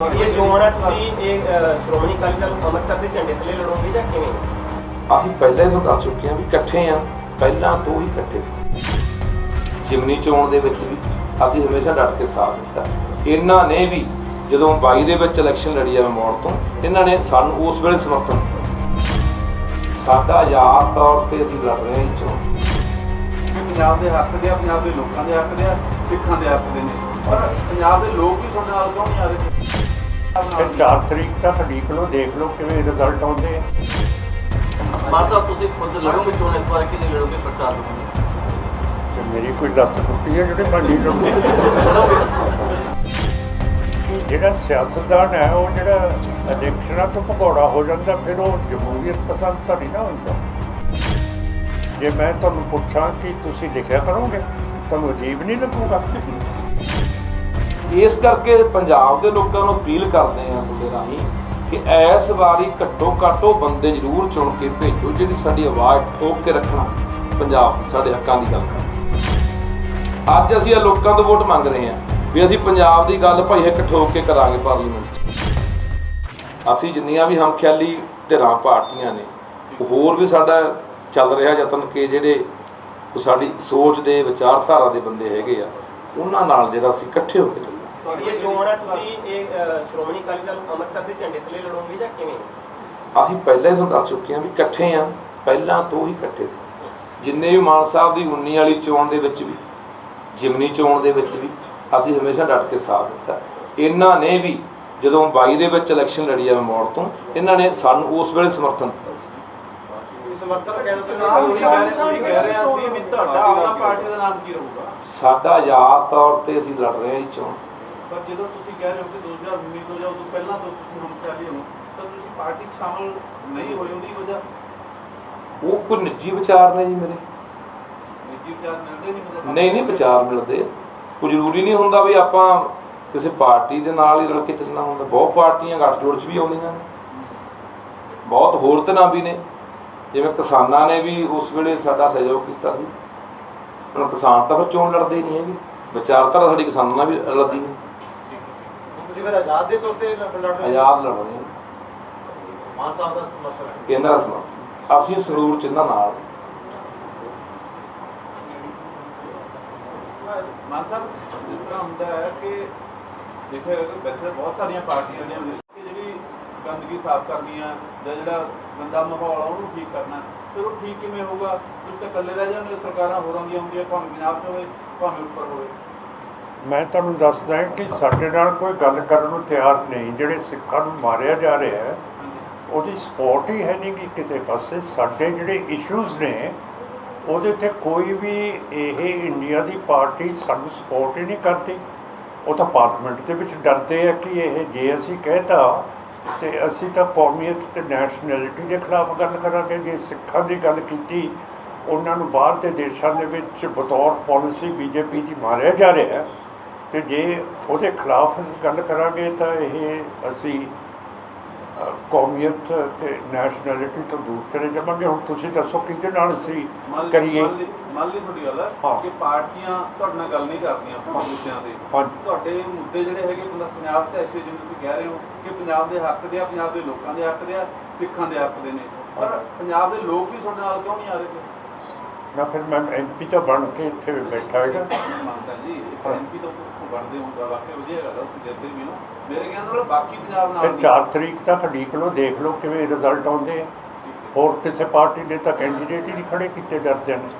ਇਹ ਚੋਣ ਹੈ ਤੁਸੀਂ ਇਹ ਅ, ਸ਼੍ਰੋਮਣੀ ਅਕਾਲੀ ਦਲ ਅੰਮ੍ਰਿਤਸਰ ਦੇ ਝੰਡੇ ਥੱਲੇ ਲੜੋਗੇ ਜਾਂ ਕਿਵੇਂ? ਅਸੀਂ ਪਹਿਲਾਂ ਹੀ ਤੁਹਾਨੂੰ ਦੱਸ ਚੁੱਕੇ ਹਾਂ ਵੀ ਇਕੱਠੇ ਆ ਪਹਿਲਾਂ ਤੋਂ ਹੀ ਇਕੱਠੇ ਸੀ। ਜਿਮਨੀ ਚੋਣ ਦੇ ਵਿੱਚ ਵੀ ਅਸੀਂ ਹਮੇਸ਼ਾ ਡਟ ਕੇ ਸਾਥ ਦਿੱਤਾ। ਇਹਨਾਂ ਨੇ ਵੀ ਜਦੋਂ 22 ਦੇ ਵਿੱਚ ਇਲੈਕਸ਼ਨ ਲੜੀ ਆ ਮੋੜ ਤੋਂ ਇਹਨਾਂ ਨੇ ਸਾਨੂੰ ਉਸ ਵੇਲੇ ਸਮਰਥਨ ਦਿੱਤਾ ਸੀ। ਸਾਡਾ ਆਜ਼ਾਦ ਤੌਰ ਤੇ ਅਸੀਂ ਲੜ ਰਹੇ ਹਾਂ ਚੋਣ। ਪੰਜਾਬ ਦੇ ਹੱਕ ਦੇ ਆ ਪੰਜਾਬ ਦੇ ਲੋਕਾਂ ਦੇ ਹੱਕ ਦੇ ਆ ਸਿੱਖਾਂ ਦੇ ਹੱਕ ਦੇ ਨੇ। ਪਰ ਪੰਜਾਬ ਦੇ ਲੋਕ ਵੀ ਤੁਹਾਡੇ ਨਾਲ ਕਿਉਂ ਨਹੀਂ ਆ ਰਹੇ? ਫਿਰ 4 ਤਰੀਕ ਤੱਕ ਉਡੀਕ ਲਓ ਦੇਖ ਲਓ ਕਿਵੇਂ ਰਿਜ਼ਲਟ ਆਉਂਦੇ ਆ। ਸਾਹਿਬ ਤੁਸੀਂ ਖੁਦ ਲੜੋਗੇ ਚੋਣ ਇਸ ਵਾਰ ਕਿ ਨਹੀਂ ਲੜੋਗੇ ਪ੍ਰਚਾਰ ਕਰੋਗੇ? ਤੇ ਮੇਰੀ ਕੋਈ ਲੱਤ ਟੁੱਟੀ ਹੈ ਜਿਹੜੇ ਭਾਂਡੀ ਟੁੱਟੇ ਕਿ ਜਿਹੜਾ ਸਿਆਸਤਦਾਨ ਹੈ ਉਹ ਜਿਹੜਾ ਇਲੈਕਸ਼ਨਾਂ ਤੋਂ ਭਗੌੜਾ ਹੋ ਜਾਂਦਾ ਫਿਰ ਉਹ ਜਮਹੂਰੀਅਤ ਪਸੰਦ ਤਾਂ ਨਹੀਂ ਨਾ ਹੁੰਦਾ। ਜੇ ਮੈਂ ਤੁਹਾਨੂੰ ਪੁੱਛਾਂ ਕਿ ਤੁਸੀਂ ਲਿਖਿਆ ਕਰੋਗੇ ਤੁਹਾਨੂੰ ਅਜੀਬ ਨਹੀਂ ਲੱਗੂਗਾ? ਇਸ ਕਰਕੇ ਪੰਜਾਬ ਦੇ ਲੋਕਾਂ ਨੂੰ ਅਪੀਲ ਕਰਦੇ ਆ ਸਾਡੇ ਰਾਹੀਂ ਕਿ ਇਸ ਵਾਰੀ ਘੱਟੋ ਘੱਟ ਉਹ ਬੰਦੇ ਜ਼ਰੂਰ ਚੁਣ ਕੇ ਭੇਜੋ ਜਿਹੜੀ ਸਾਡੀ ਆਵਾਜ਼ ਠੋਕ ਕੇ ਰੱਖਣਾ ਪੰਜਾਬ ਸਾਡੇ ਹੱਕਾਂ ਦੀ ਗੱਲ ਕਰ ਅੱਜ ਅਸੀਂ ਇਹ ਲੋਕਾਂ ਤੋਂ ਵੋਟ ਮੰਗ ਰਹੇ ਹਾਂ ਵੀ ਅਸੀਂ ਪੰਜਾਬ ਦੀ ਗੱਲ ਭਾਈ ਇੱਕ ਠੋਕ ਕੇ ਕਰਾਂਗੇ ਪਾਰਲੀਮੈਂਟ 'ਚ। ਅਸੀਂ ਜਿੰਨੀਆਂ ਵੀ ਹਮਖਿਆਲੀ ਧਿਰਾਂ ਪਾਰਟੀਆਂ ਨੇ ਹੋਰ ਵੀ ਸਾਡਾ ਚੱਲ ਰਿਹਾ ਯਤਨ ਕਿ ਜਿਹੜੇ ਸਾਡੀ ਸੋਚ ਦੇ ਵਿਚਾਰਧਾਰਾ ਦੇ ਬੰਦੇ ਹੈਗੇ ਆ, ਉਹਨਾਂ ਨਾਲ ਜਿਹੜਾ ਅਸੀਂ ਇਕੱਠੇ ਹੋ ਕੇ ਚੱਲਾਂਗੇ ਤੁਹਾਡੀ ਇਹ ਚੋਣ ਹੈ ਤੁਸੀਂ ਇਹ ਅ, ਸ਼੍ਰੋਮਣੀ ਅਕਾਲੀ ਦਲ ਅੰਮ੍ਰਿਤਸਰ ਦੇ ਝੰਡੇ ਥੱਲੇ ਲੜੋਗੇ ਜਾਂ ਕਿਵੇਂ? ਅਸੀਂ ਪਹਿਲਾਂ ਹੀ ਤੁਹਾਨੂੰ ਦੱਸ ਚੁੱਕੇ ਹਾਂ ਵੀ ਇਕੱਠੇ ਆ ਪਹਿਲਾਂ ਤੋਂ ਹੀ ਇਕੱਠੇ ਸੀ। ਜਿੰਨੇ ਵੀ ਮਾਨ ਸਾਹਿਬ ਦੀ 19 ਵਾਲੀ ਚੋਣ ਦੇ ਵਿੱਚ ਵੀ ਜਿਮਨੀ ਚੋਣ ਦੇ ਵਿੱਚ ਵੀ ਅਸੀਂ ਹਮੇਸ਼ਾ ਡਟ ਕੇ ਸਾਥ ਦਿੱਤਾ। ਇਹਨਾਂ ਨੇ ਵੀ ਜਦੋਂ 22 ਦੇ ਵਿੱਚ ਇਲੈਕਸ਼ਨ ਲੜੀ ਆ ਮੋੜ ਤੋਂ ਇਹਨਾਂ ਨੇ ਸਾਨੂੰ ਉਸ ਵੇਲੇ ਸਮਰਥਨ ਦਿੱਤਾ ਸੀ। ਨਾਮ ਉਹੀ ਕਹਿ ਰਹੇ ਆ ਸੀ ਵੀ ਤੁਹਾਡਾ ਆਪਣਾ ਪਾਰਟੀ ਦਾ ਨਾਮ ਕੀ ਰਹੂਗਾ? ਸਾਡਾ ਆਜ਼ਾਦ ਤੌਰ ਤੇ ਅਸੀਂ ਲੜ ਰਹੇ ਹਾਂ ਇਹ ਚੋਣ। ਪਰ ਜਦੋਂ ਤੁਸੀਂ ਕਹਿ ਰਹੇ ਹੋ ਕਿ 2019 ਤੋਂ ਜਾਂ ਉਦੋਂ ਪਹਿਲਾਂ ਤੋਂ ਤੁਸੀਂ ਹਮ ਚਾਲੀ ਹੋ ਤਾਂ ਤੁਸੀਂ ਪਾਰਟੀ ਸ਼ਾਮਲ ਨਹੀਂ ਹੋਏ ਉਹਦੀ ਵਜ੍ਹਾ? ਉਹ ਕੋਈ ਨਿੱਜੀ ਵਿਚਾਰ ਨੇ ਜੀ ਮੇਰੇ। ਨਿੱਜੀ ਵਿਚਾਰ ਮਿਲਦੇ ਨਹੀਂ ਮਤਲਬ ਨਹੀਂ ਨਹੀਂ ਵਿਚਾਰ ਮਿਲਦੇ। ਕੋਈ ਜ਼ਰੂਰੀ ਨਹੀਂ ਹੁੰਦਾ ਵੀ ਆਪਾਂ ਕਿਸੇ ਪਾਰਟੀ ਦੇ ਨਾਲ ਹੀ ਰਲ ਕੇ ਚੱਲਣਾ ਹੁੰਦਾ। ਬਹੁਤ ਪਾਰਟੀਆਂ ਗੱਠਜੋੜ 'ਚ ਵੀ ਆਉਂਦੀਆਂ ਨੇ। ਬਹੁਤ ਹੋਰ ਤਰ੍ਹਾਂ ਵੀ ਨੇ। ਜਿਵੇਂ ਕਿਸਾਨਾਂ ਨੇ ਵੀ ਉਸ ਵੇਲੇ ਸਾਡਾ ਸਹਿਯੋਗ ਕੀਤਾ ਸੀ। ਹੁਣ ਕਿਸਾਨ ਤਾਂ ਫਿਰ ਚੋਣ ਲੜਦੇ ਨਹੀਂ ਹੈਗੇ। ਵਿਚਾਰਧਾਰਾ ਸਾਡੀ ਕਿਸਾਨਾਂ ਨਾਲ ਵੀ ਰਲਦੀ ਨਹੀਂ। ਤੁਸੀਂ ਫਿਰ ਆਜ਼ਾਦ ਦੇ ਤੌਰ ਤੇ ਲੜ ਰਹੇ ਹੋ? ਆਜ਼ਾਦ ਲੜ ਰਹੇ ਹਾਂ ਮਾਨ ਸਾਹਿਬ ਦਾ ਸਮਰਥਨ ਹੈ? ਕੇਂਦਰ ਦਾ ਸਮਰਥਨ। ਅਸੀਂ ਸਰੂਰ ਚ ਇਹਨਾਂ ਨਾਲ। ਮਾਨ ਸਾਹਿਬ ਜਿਸ ਤਰ੍ਹਾਂ ਹੁੰਦਾ ਹੈ ਕਿ ਦੇਖਿਆ ਜਾਵੇ ਤਾਂ ਵੈਸੇ ਤਾਂ ਬਹੁਤ ਸਾਰੀਆਂ ਪਾਰਟੀਆਂ ਨੇ ਕਿ ਜਿਹੜੀ ਗੰਦਗੀ ਸਾਫ਼ ਕਰਨੀ ਆ ਜਾਂ ਜਿਹੜਾ ਗੰਦਾ ਮਾਹੌਲ ਆ ਉਹਨੂੰ ਠੀਕ ਕਰਨਾ ਫਿਰ ਉਹ ਠੀਕ ਕਿਵੇਂ ਹੋਊਗਾ? ਤੁਸੀਂ ਤਾਂ ਇਕੱਲੇ ਰਹਿ ਜਾਂਦੇ ਸਰਕਾਰਾਂ ਹੋਰਾਂ ਦੀਆਂ ਹੁੰਦੀਆਂ ਭਾਵੇਂ ਪੰਜਾਬ 'ਚ ਹੋਵੇ ਭਾਵੇਂ ਉੱਪਰ ਹੋਵੇ। ਮੈਂ ਤੁਹਾਨੂੰ ਦੱਸਦਾ ਕਿ ਸਾਡੇ ਨਾਲ ਕੋਈ ਗੱਲ ਕਰਨ ਨੂੰ ਤਿਆਰ ਨਹੀਂ, ਜਿਹੜੇ ਸਿੱਖਾਂ ਨੂੰ ਮਾਰਿਆ ਜਾ ਰਿਹਾ ਹੈ, ਉਹਦੀ ਸਪੋਰਟ ਹੀ ਹੈ ਨਹੀਂ ਕਿ ਕਿਸੇ ਪਾਸੇ। ਸਾਡੇ ਜਿਹੜੇ ਇਸ਼ੂਜ਼ ਨੇ, ਉਹਦੇ ਤੇ ਕੋਈ ਵੀ ਇਹ ਇੰਡੀਆ ਦੀ ਪਾਰਟੀ ਸਾਨੂੰ ਸਪੋਰਟ ਹੀ ਨਹੀਂ ਕਰਦੀ। ਉਹ ਤਾਂ ਪਾਰਲੀਮੈਂਟ ਦੇ ਵਿੱਚ ਡਰਦੇ ਆ ਕਿ ਇਹ ਜੇ ਅਸੀਂ ਕਹਿਤਾ ਤੇ ਅਸੀਂ ਤਾਂ ਕੌਮੀਅਤ ਤੇ ਨੈਸ਼ਨੈਲਿਟੀ ਦੇ ਖਿਲਾਫ ਗੱਲ ਕਰਾਂਗੇ। ਜੇ ਸਿੱਖਾਂ ਦੀ ਗੱਲ ਕੀਤੀ, ਉਹਨਾਂ ਨੂੰ ਬਾਹਰ ਦੇ ਦੇਸ਼ਾਂ ਦੇ ਵਿੱਚ ਬਤੌਰ ਪਾਲਿਸੀ ਬੀਜੇਪੀ ਦੀ ਮਾਰਿਆ ਜਾ ਰਿਹਾ ਹੈ ਤੇ ਜੇ ਉਹਦੇ ਖਿਲਾਫ ਅਸੀਂ ਗੱਲ ਕਰਾਂਗੇ ਤਾਂ ਇਹ ਅਸੀਂ ਕੌਮੀਅਤ ਤੇ ਨੈਸ਼ਨੈਲਿਟੀ ਤੋਂ ਦੂਰ ਚਲੇ ਜਾਵਾਂਗੇ। ਹੁਣ ਤੁਸੀਂ ਦੱਸੋ ਕਿਹਦੇ ਨਾਲ ਅਸੀਂ ਕਰੀਏ? ਮੰਨ ਲਈ ਤੁਹਾਡੀ ਗੱਲ। ਕਿ ਪਾਰਟੀਆਂ ਤੁਹਾਡੇ ਨਾਲ ਗੱਲ ਨਹੀਂ ਕਰਦੀਆਂ ਮੁੱਦਿਆਂ ਤੇ। ਤੁਹਾਡੇ ਮੁੱਦੇ ਜਿਹੜੇ ਹੈਗੇ ਪੰਜ- ਪੰਜਾਬ ਤੇ ਐਸੇ ਜਿਵੇਂ ਤੁਸੀਂ ਕਹਿ ਰਹੇ ਹੋ ਕਿ ਪੰਜਾਬ ਦੇ ਹੱਕ ਦੇ ਆ ਪੰਜਾਬ ਦੇ ਲੋਕਾਂ ਦੇ ਹੱਕ ਦੇ ਆ ਸਿੱਖਾਂ ਦੇ ਹੱਕ ਦੇ ਨੇ। ਪਰ ਪੰਜਾਬ ਦੇ ਲੋਕ ਵੀ ਤੁਹਾਡੇ ਨਾਲ ਕਿਉਂ ਨਹੀਂ ਆ ਰਹੇ ਨਾ ਫਿਰ ਮੈਂ ਐਮਪੀ ਤਾਂ ਬਣ ਕੇ ਇੱਥੇ ਬੈਠਾ ਹੈਗਾ। ਮੰਨਦਾ ਜੀ ਐਮਪੀ ਤੋਂ ਬਣਦੇ ਹੋ ਵਾਕਈ ਵਧੀਆ ਗੱਲ ਆ ਤੁਸੀਂ ਜਿੱਤੇ ਵੀ ਹੋ। ਮੇਰੇ ਕਹਿੰਦੇ ਨਾਲ ਬਾਕੀ ਪੰਜਾਬ ਨਾਲ ਫਿਰ 4 ਤਰੀਕ ਤੱਕ ਉਡੀਕ ਲਓ ਦੇਖ ਲਓ ਕਿਵੇਂ ਰਿਜ਼ਲਟ ਆਉਂਦੇ ਆ। ਹੋਰ ਕਿਸੇ ਪਾਰਟੀ ਦੇ ਤਾਂ ਕੈਂਡੀਡੇਟ ਹੀ ਨਹੀਂ ਖੜੇ ਕੀਤੇ ਡਰਦੇ ਨੇ।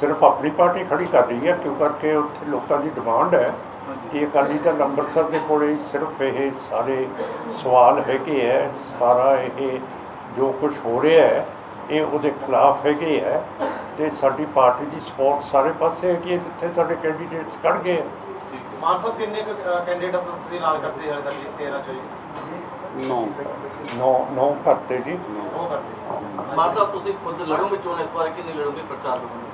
ਸਿਰਫ ਆਪਣੀ ਪਾਰਟੀ ਖੜੀ ਕਰ ਰਹੀ ਹੈ ਕਿਉਂ ਕਰਕੇ ਉੱਥੇ ਲੋਕਾਂ ਦੀ ਡਿਮਾਂਡ ਹੈ ਕਿ ਅਕਾਲੀ ਦਲ ਅੰਮ੍ਰਿਤਸਰ ਦੇ ਕੋਲੇ ਸਿਰਫ ਇਹ ਸਾਰੇ ਸਵਾਲ ਹੈਗੇ ਹੈ ਸਾਰਾ ਇਹ ਜੋ ਕੁਝ ਹੋ ਰਿਹਾ ਹੈ ਇਹ ਉਹਦੇ ਖਿਲਾਫ ਹੈਗੇ ਹੈ ਤੇ ਸਾਡੀ ਪਾਰਟੀ ਦੀ ਸਪੋਰਟ ਸਾਰੇ ਪਾਸੇ ਹੈਗੀ ਹੈ ਜਿੱਥੇ ਸਾਡੇ ਕੈਂਡੀਡੇਟਸ ਖੜ ਗਏ ਮਾਨ ਸਾਹਿਬ ਕਿੰਨੇ ਕੈਂਡੀਡੇਟ ਆਪਣਾ ਤੁਸੀਂ ਨਾਲ ਕਰਦੇ ਹਾਲੇ ਤੱਕ 13 ਚੋਂ ਜੀ? ਨੌ। ਨੌ ਕਰਤੇ ਜੀ। ਉਹ ਕਰਦੇ ਮਾਨ ਸਾਹਿਬ ਤੁਸੀਂ ਖੁਦ ਲੜੋਗੇ ਚੋਣ ਇਸ ਵਾਰ ਕਿ ਨਹੀਂ ਲੜੋਗੇ ਪ੍ਰਚਾਰ ਕਰੋਗੇ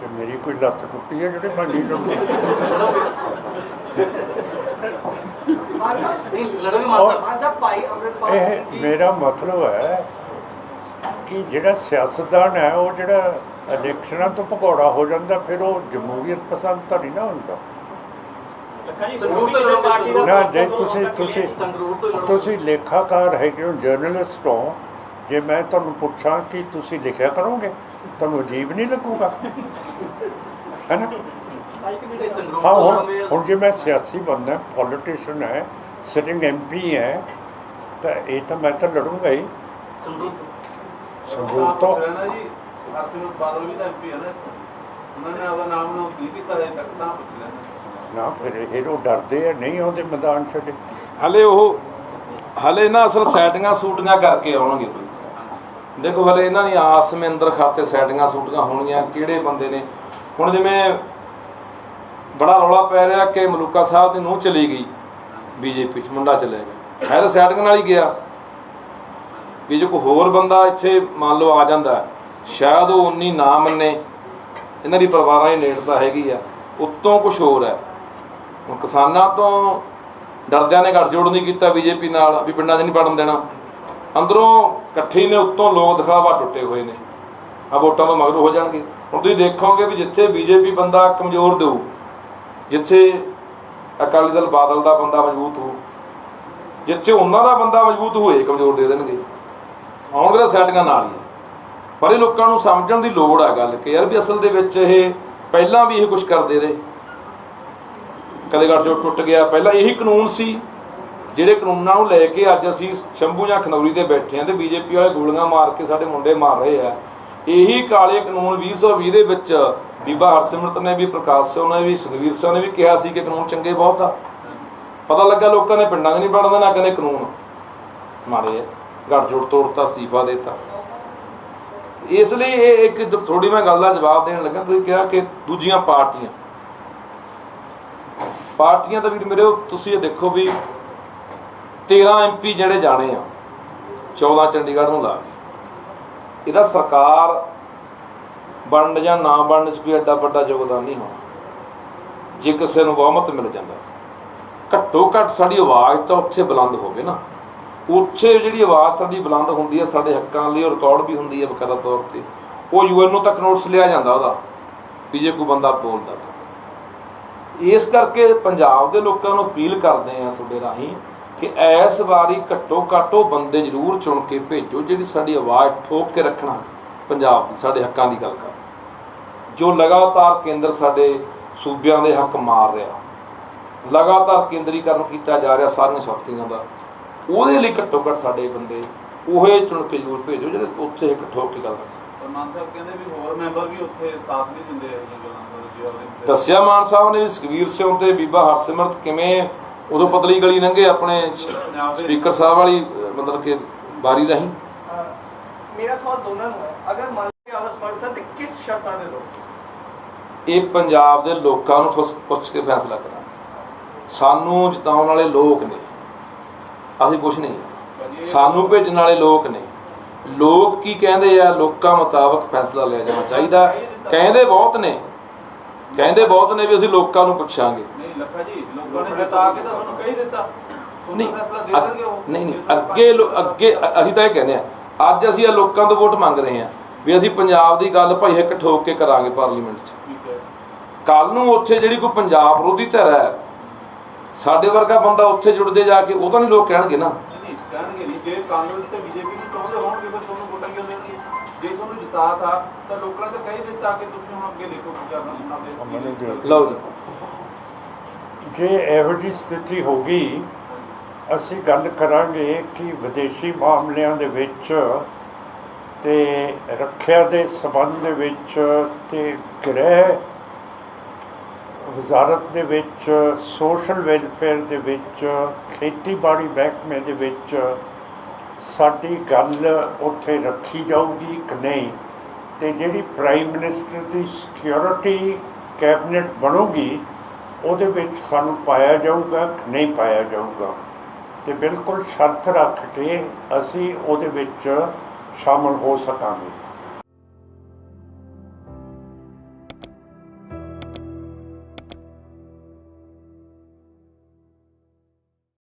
ਤੇ ਮੇਰੀ ਕੋਈ ਲੱਤ ਟੁੱਟੀ ਹੈ ਜਿਹੜੇ ਭਾਂਡੀ ਟੁੱਟੇ ਨਹੀਂ ਲੜੋਗੇ ਮਾਨ ਸਾਹਿਬ? ਮਾਨ ਸਾਹਿਬ ਭਾਈ ਅੰਮ੍ਰਿਤਪਾਲ ਇਹ ਮੇਰਾ ਮਤਲਬ ਹੈ ਕਿ ਜਿਹੜਾ ਸਿਆਸਤਦਾਨ ਹੈ ਉਹ ਜਿਹੜਾ ਇਲੈਕਸ਼ਨਾਂ ਤੋਂ ਭਗੌੜਾ ਹੋ ਜਾਂਦਾ ਫਿਰ ਉਹ ਜਮਹੂਰੀਅਤ ਪਸੰਦ ਤਾਂ ਨਹੀਂ ਨਾ ਹੁੰਦਾ। ਸੰਗਰੂਰ ਸੰਗਰੂਰ ਤੋਂ ਤੋਂ ਪਾਰਟੀ ਦਾ ਨਾ ਜੇ ਤੁਸੀਂ। ਤੁਸੀਂ ਸੰਗਰੂਰ ਤੋਂ ਲੜੋ। ਤੁਸੀਂ ਲੇਖਾਕਾਰ ਹੈਗੇ ਹੋ ਜਰਨਲਿਸਟ ਹੋ। ਜੇ ਮੈਂ ਤੁਹਾਨੂੰ ਪੁੱਛਾਂ ਕਿ ਤੁਸੀਂ ਲਿਖਿਆ ਕਰੋਗੇ ਤੁਹਾਨੂੰ ਅਜੀਬ ਨਹੀਂ ਲੱਗੂਗਾ? ਹੈ ਨਾ? ਹਾਂ ਤੋਂ ਹੁਣ ਹੁਣ ਜੇ ਮੈਂ ਸਿਆਸੀ ਬੰਦਾ ਪੋਲੀਟੀਸ਼ੀਅਨ ਹੈ ਸਿਟਿੰਗ ਐਮਪੀ ਹੈ ਤਾਂ ਇਹ ਤਾਂ ਮੈਂ ਤਾਂ ਲੜੂੰਗਾ ਹੀ। ਸੰਗਰੂਰ ਤੋਂ। ਸੰਗਰੂਰ ਤੋਂ। ਪੁੱਛ ਰਿਹਾ ਨਾ ਜੀ ਹਰਸਿਮਰਤ ਬਾਦਲ ਵੀ ਤਾਂ ਐਮਪੀ ਹੈ ਨਾ। ਉਹਨਾਂ ਨੇ ਆਪਦਾ ਨਾਮ ਨੂੰ ਕੀ ਕੀਤਾ ਹਜੇ ਤੱਕ ਤਾਂ ਪੁੱਛ ਲੈਣਾ ਨਾ ਫਿਰ ਇਹ ਉਹ ਡਰਦੇ ਆ, ਨਹੀਂ ਆਉਂਦੇ ਮੈਦਾਨ 'ਚ ਹਲੇ ਉਹ, ਹਲੇ ਨਾ ਅਸਲ ਸੈਟਿੰਗਾਂ ਸੂਟੀਆਂ ਕਰਕੇ ਆਉਣਗੇ ਕੋਈ ਦੇਖੋ, ਹਲੇ ਇਹਨਾਂ ਦੀ ਆਸ ਮੇ ਅੰਦਰ ਖਾਤੇ ਸੈਟਿੰਗਾਂ ਸੂਟੀਆਂ ਹੋਣਗੀਆਂ, ਕਿਹੜੇ ਬੰਦੇ ਨੇ। ਹੁਣ ਜਿਵੇਂ ਬੜਾ ਰੌਲਾ ਪੈ ਰਿਹਾ ਕਿ ਮਲੂਕਾ ਸਾਹਿਬ ਦੀ ਨੂੰਹ ਚਲੀ ਗਈ ਬੀਜੇਪੀ ਚ, ਮੁੰਡਾ ਚਲੇ ਗਿਆ। ਮੈਂ ਤਾਂ ਸੈਟਿੰਗ ਨਾਲ ਹੀ ਗਿਆ। ਵੀ ਜੇ ਕੋਈ ਹੋਰ ਬੰਦਾ ਇੱਥੇ ਮੰਨ ਲਓ ਆ ਜਾਂਦਾ, ਸ਼ਾਇਦ ਉਹ ਉਨੀ ਨਾ ਮੰਨੇ। ਇਹਨਾਂ ਦੀ ਪਰਿਵਾਰਾਂ ਦੀ ਨੇੜਤਾ ਹੈਗੀ ਆ। ਉੱਤੋਂ ਕੁਝ ਹੋਰ ਹੈ। ਹੁਣ ਕਿਸਾਨਾਂ ਤੋਂ ਡਰਦਿਆਂ ਨੇ ਗੱਠਜੋੜ ਨਹੀਂ ਕੀਤਾ ਬੀਜੇਪੀ ਨਾਲ ਵੀ ਪਿੰਡਾਂ 'ਚ ਨਹੀਂ ਵੜਨ ਦੇਣਾ। ਅੰਦਰੋਂ ਇਕੱਠੇ ਨੇ, ਉੱਤੋਂ ਲੋਕ ਦਿਖਾਵਾ ਟੁੱਟੇ ਹੋਏ ਨੇ। ਆ ਵੋਟਾਂ ਤੋਂ ਮਗਰ ਹੋ ਜਾਣਗੇ। ਹੁਣ ਤੁਸੀਂ ਦੇਖੋਗੇ ਵੀ ਜਿੱਥੇ ਬੀਜੇਪੀ ਬੰਦਾ ਕਮਜ਼ੋਰ ਦੇਊ, ਜਿੱਥੇ ਅਕਾਲੀ ਦਲ ਬਾਦਲ ਦਾ ਬੰਦਾ ਮਜ਼ਬੂਤ ਹੋਊ, ਜਿੱਥੇ ਉਹਨਾਂ ਦਾ ਬੰਦਾ ਮਜ਼ਬੂਤ ਹੋਏ ਕਮਜ਼ੋਰ ਦੇ ਦੇਣਗੇ। ਆਉਣਗੇ ਤਾਂ ਸੈਟਿੰਗਾਂ ਨਾਲ ਹੀ ਹੈ। ਪਰ ਇਹ ਲੋਕਾਂ ਨੂੰ ਸਮਝਣ ਦੀ ਲੋੜ ਹੈ ਗੱਲ ਕਿ ਯਾਰ ਵੀ ਅਸਲ ਦੇ ਵਿੱਚ ਇਹ ਪਹਿਲਾਂ ਵੀ ਇਹ ਕੁਝ ਕਰਦੇ ਰਹੇ। ਕਦੇ ਗੱਠਜੋੜ ਟੁੱਟ ਗਿਆ। ਪਹਿਲਾਂ ਇਹੀ ਕਾਨੂੰਨ ਸੀ, ਜਿਹੜੇ ਕਾਨੂੰਨਾਂ ਨੂੰ ਲੈ ਕੇ ਅੱਜ ਅਸੀਂ ਸ਼ੰਭੂ ਜਾਂ ਖਨੌਰੀ ਦੇ ਬੈਠੇ ਆਂ ਤੇ ਬੀਜੇਪੀ ਵਾਲੇ ਗੋਲੀਆਂ ਮਾਰ ਕੇ ਸਾਡੇ ਮੁੰਡੇ ਮਾਰ ਰਹੇ ਆ। ਇਹੀ ਕਾਲੇ ਕਾਨੂੰਨ 2020 ਦੇ ਵਿੱਚ ਬੀਬਾ ਹਰਸਿਮਰਤ ਨੇ ਵੀ, ਪ੍ਰਕਾਸ਼ ਸਿੰਘ ਨੇ ਵੀ, ਸੁਖਵੀਰ ਸਿੰਘ ਨੇ ਵੀ ਕਿਹਾ ਸੀ ਕਿ ਕਾਨੂੰਨ ਚੰਗੇ ਬਹੁਤ ਆ। ਪਤਾ ਲੱਗਾ ਲੋਕਾਂ ਨੇ ਪਿੰਡਾਂ 'ਚ ਨਹੀਂ ਵੜਨ, ਨਾ ਕਹਿੰਦੇ ਕਾਨੂੰਨ। ਮਾਰੇ ਆ। ਗੱਠਜੋੜ ਤੋੜਤਾ, ਅਸਤੀਫਾ ਦੇਤਾ। ਇਸ ਲਈ ਇਹ ਇੱਕ ਥੋੜੀ ਮੈਂ ਗੱਲ ਦਾ ਜਵਾਬ ਦੇਣ ਲੱਗਾ। ਤੁਸੀਂ ਕਿਹਾ ਕਿ ਦੂਜੀਆਂ ਪਾਰਟੀਆਂ ਪਾਰਟੀਆਂ ਤਾਂ ਵੀਰ ਮੇਰੇ, ਤੁਸੀਂ ਇਹ ਦੇਖੋ ਵੀ 13 ਐਮਪੀ ਜਿਹੜੇ ਜਾਣੇ ਆ 14 ਚੰਡੀਗੜ੍ਹ ਨੂੰ ਲਾ ਕੇ। ਇਹਦਾ ਸਰਕਾਰ ਬਣਨ ਜਾਂ ਨਾ ਬਣਨ ਚ ਕੋਈ ਐਡਾ ਵੱਡਾ ਯੋਗਦਾਨ ਨਹੀਂ ਹੋਣਾ। ਜੇ ਕਿਸੇ ਨੂੰ ਬਹੁਮਤ ਮਿਲ ਜਾਂਦਾ ਘੱਟੋ ਘੱਟ ਸਾਡੀ ਆਵਾਜ਼ ਤਾਂ ਉੱਥੇ ਬੁਲੰਦ ਹੋਵੇ ਨਾ। ਉੱਥੇ ਜਿਹੜੀ ਆਵਾਜ਼ ਸਾਡੀ ਬੁਲੰਦ ਹੁੰਦੀ ਹੈ ਸਾਡੇ ਹੱਕਾਂ ਲਈ ਉਹ ਰਿਕਾਰਡ ਵੀ ਹੁੰਦੀ ਹੈ ਬਕਾਇਦਾ ਤੌਰ ਤੇ। ਉਹ ਯੂਐਨ ਨੂੰ ਤੱਕ ਨੋਟਿਸ ਲਿਆ ਜਾਂਦਾ ਉਹਦਾ, ਵੀ ਜੇ ਕੋਈ ਬੰਦਾ ਬੋਲਦਾ ਤਾਂ। ਇਸ ਕਰਕੇ ਪੰਜਾਬ ਦੇ ਲੋਕਾਂ ਨੂੰ ਅਪੀਲ ਕਰਦੇ ਆ ਤੁਹਾਡੇ ਰਾਹੀਂ ਕਿ ਇਸ ਵਾਰੀ ਘੱਟੋ ਘੱਟ ਉਹ ਬੰਦੇ ਜ਼ਰੂਰ ਚੁਣ ਕੇ ਭੇਜੋ ਜਿਹੜੀ ਸਾਡੀ ਆਵਾਜ਼ ਠੋਕ ਕੇ ਰੱਖਣਾ ਪੰਜਾਬ ਦੀ, ਸਾਡੇ ਹੱਕਾਂ ਦੀ ਗੱਲ ਕਰ। ਜੋ ਲਗਾਤਾਰ ਕੇਂਦਰ ਸਾਡੇ ਸੂਬਿਆਂ ਦੇ ਹੱਕ ਮਾਰ ਰਿਹਾ, ਲਗਾਤਾਰ ਕੇਂਦਰੀਕਰਨ ਕੀਤਾ ਜਾ ਰਿਹਾ ਸਾਰੀਆਂ ਸ਼ਕਤੀਆਂ ਦਾ, ਉਹਦੇ ਲਈ ਘੱਟੋ ਘੱਟ ਸਾਡੇ ਬੰਦੇ ਉਹੇ ਚੁਣ ਕੇ ਜ਼ਰੂਰ ਭੇਜੋ ਜਿਹੜੇ ਉੱਥੇ ਇੱਕ ਠੋਕ ਕੇ ਗੱਲ ਕਰ ਸਕਣ। ਪਰ ਮਾਨ ਸਾਹਿਬ ਕਹਿੰਦੇ ਵੀ ਹੋਰ ਮੈਂਬਰ ਵੀ ਉੱਥੇ ਸਾਥ ਨਹੀਂ ਦਿੰਦੇ ਇਹ ਗੱਲਾਂ ਦੱਸਿਆ ਮਾਨ ਸਾਹਿਬ ਨੇ ਵੀ ਸੁਖਵੀਰ ਸਿੰਘ ਤੇ ਬੀਬਾ ਹਰਸਿਮਰਤ ਕਿਵੇਂ ਉਦੋਂ ਪਤਲੀ ਗਲੀ ਲੰਘੇ ਆਪਣੇ ਸਪੀਕਰ ਸਾਹਿਬ ਵਾਲੀ ਮਤਲਬ ਕਿ ਬਾਰੀ ਰਾਹੀਂ? ਮੇਰਾ ਸਵਾਲ ਦੋਨਾਂ ਨੂੰ ਹੈ। ਅਗਰ ਮੰਨ ਲਓ ਆਦਰਸ਼ ਸਮਰਥਨ ਤੇ ਕਿਸ ਸ਼ਰਤਾਂ ਦੇ ਲੋ ਇਹ ਪੰਜਾਬ ਦੇ ਲੋਕਾਂ ਨੂੰ ਪੁੱਛ- ਕੇ ਫੈਸਲਾ ਕਰਾਂਗੇ। ਸਾਨੂੰ ਜਿਤਾਉਣ ਵਾਲੇ ਲੋਕ ਨੇ। ਅਸੀਂ ਕੁਝ ਨਹੀਂ। ਸਾਨੂੰ ਭੇਜਣ ਵਾਲੇ ਲੋਕ ਨੇ। ਲੋਕ ਕੀ ਕਹਿੰਦੇ ਆ? ਲੋਕਾਂ ਮੁਤਾਬਕ ਫੈਸਲਾ ਲਿਆ ਜਾਣਾ ਚਾਹੀਦਾ। ਕਹਿੰਦੇ ਬਹੁਤ ਨੇ। ਕਹਿੰਦੇ ਬਹੁਤ ਨੇ ਵੀ ਅਸੀਂ ਲੋਕਾਂ ਨੂੰ ਪੁੱਛਾਂਗੇ। ਨਹੀਂ ਲੱਖਾ ਜੀ ਲੋਕਾਂ ਨੇ ਜਿਤਾ ਕੇ ਤਾਂ ਤੁਹਾਨੂੰ ਕਹੀ ਦਿੱਤਾ। ਨਹੀਂ ਨਹੀਂ ਫੈਸਲਾ ਦੇ ਅੱਗ- ਦੇਣਗੇ ਉਹ। ਨਹੀਂ ਨਹੀਂ ਅੱਗੇ ਅੱਗੇ ਅਸੀਂ ਤਾਂ ਇਹ ਕਹਿੰਦੇ ਆ ਅੱਜ ਅਸੀਂ ਇਹ ਲੋਕਾਂ ਤੋਂ ਵੋਟ ਮੰਗ ਰਹੇ ਆ ਵੀ ਅਸੀਂ ਪੰਜਾਬ ਦੀ ਗੱਲ ਭਾਈ ਇੱਕ ਠੋਕ ਕੇ ਕਰਾਂਗੇ ਪਾਰਲੀਮੈਂਟ 'ਚ। ਠੀਕ ਹੈ। ਕੱਲ ਨੂੰ ਉੱਥੇ ਜਿਹੜੀ ਕੋਈ ਪੰਜਾਬ ਵਿਰੋਧੀ ਧਿਰ ਹੈ ਸਾਡੇ ਵਰਗਾ ਬੰਦਾ ਉੱਥੇ ਜੁੜ ਜੇ ਜਾ ਕੇ ਉਹ ਤਾਂ ਨਹੀਂ ਲੋਕ ਕਹਿਣਗੇ ਨਾ। ਨਹੀਂ ਕਹਿਣਗੇ ਨਹੀਂ ਜੇ ਕਾਂਗਰਸ ਤੇ ਬੀਜੇਪੀ ਨੂੰ ਚਾਹੁੰਦੇ ਹੋਣਗੇ ਫਿਰ ਤੁਹਾਨੂੰ ਵੋਟਾਂ ਕਿਉਂ ਦੇਣਗੇ ਜੇ ਤੁਹਾਨੂੰ ਜਿਤਾ ਤਾ ਤਾਂ ਲੋਕਾਂ ਨੇ ਤਾਂ ਕਹੀ ਦਿੱਤਾ ਕਿ ਤੁਸੀਂ ਹੁਣ ਅੱਗੇ ਦੇਖੋ ਕੀ ਕਰਨਾ ਉਹਨਾਂ ਦੇ ਲਓ ਜੀ। ਜੇ ਇਹੋ ਜਿਹੀ ਸਥਿਤੀ ਹੋ ਗਈ ਅਸੀਂ ਗੱਲ ਕਰਾਂਗੇ ਕਿ ਵਿਦੇਸ਼ੀ ਮਾਮਲਿਆਂ ਦੇ ਵਿੱਚ ਤੇ ਰੱਖਿਆ ਦੇ ਸਬੰਧ ਦੇ ਵਿੱਚ ਤੇ ਗ੍ਰਹਿ ਵਜ਼ਾਰਤ ਦੇ ਵਿੱਚ ਸੋਸ਼ਲ ਵੈਲਫੇਅਰ ਦੇ ਵਿੱਚ ਖੇਤੀਬਾੜੀ ਮਹਿਕਮੇ ਦੇ ਵਿੱਚ ਸਾਡੀ ਗੱਲ ਉੱਥੇ ਰੱਖੀ ਜਾਊਗੀ ਕਿ ਨਹੀਂ? ਤੇ ਜਿਹੜੀ ਪ੍ਰਾਈਮ ਮਿਨਿਸਟਰ ਦੀ ਸਿਕਿਉਰਿਟੀ ਕੈਬਨਿਟ ਬਣੂਗੀ, ਉਹਦੇ ਵਿੱਚ ਸਾਨੂੰ ਪਾਇਆ ਜਾਊਗਾ ਕਿ ਨਹੀਂ ਪਾਇਆ ਜਾਊਗਾ? ਤੇ ਬਿਲਕੁਲ ਸ਼ਰਤ ਰੱਖ ਕੇ ਅਸੀਂ ਉਹਦੇ ਵਿੱਚ ਸ਼ਾਮਲ ਹੋ ਸਕਾਂਗੇ।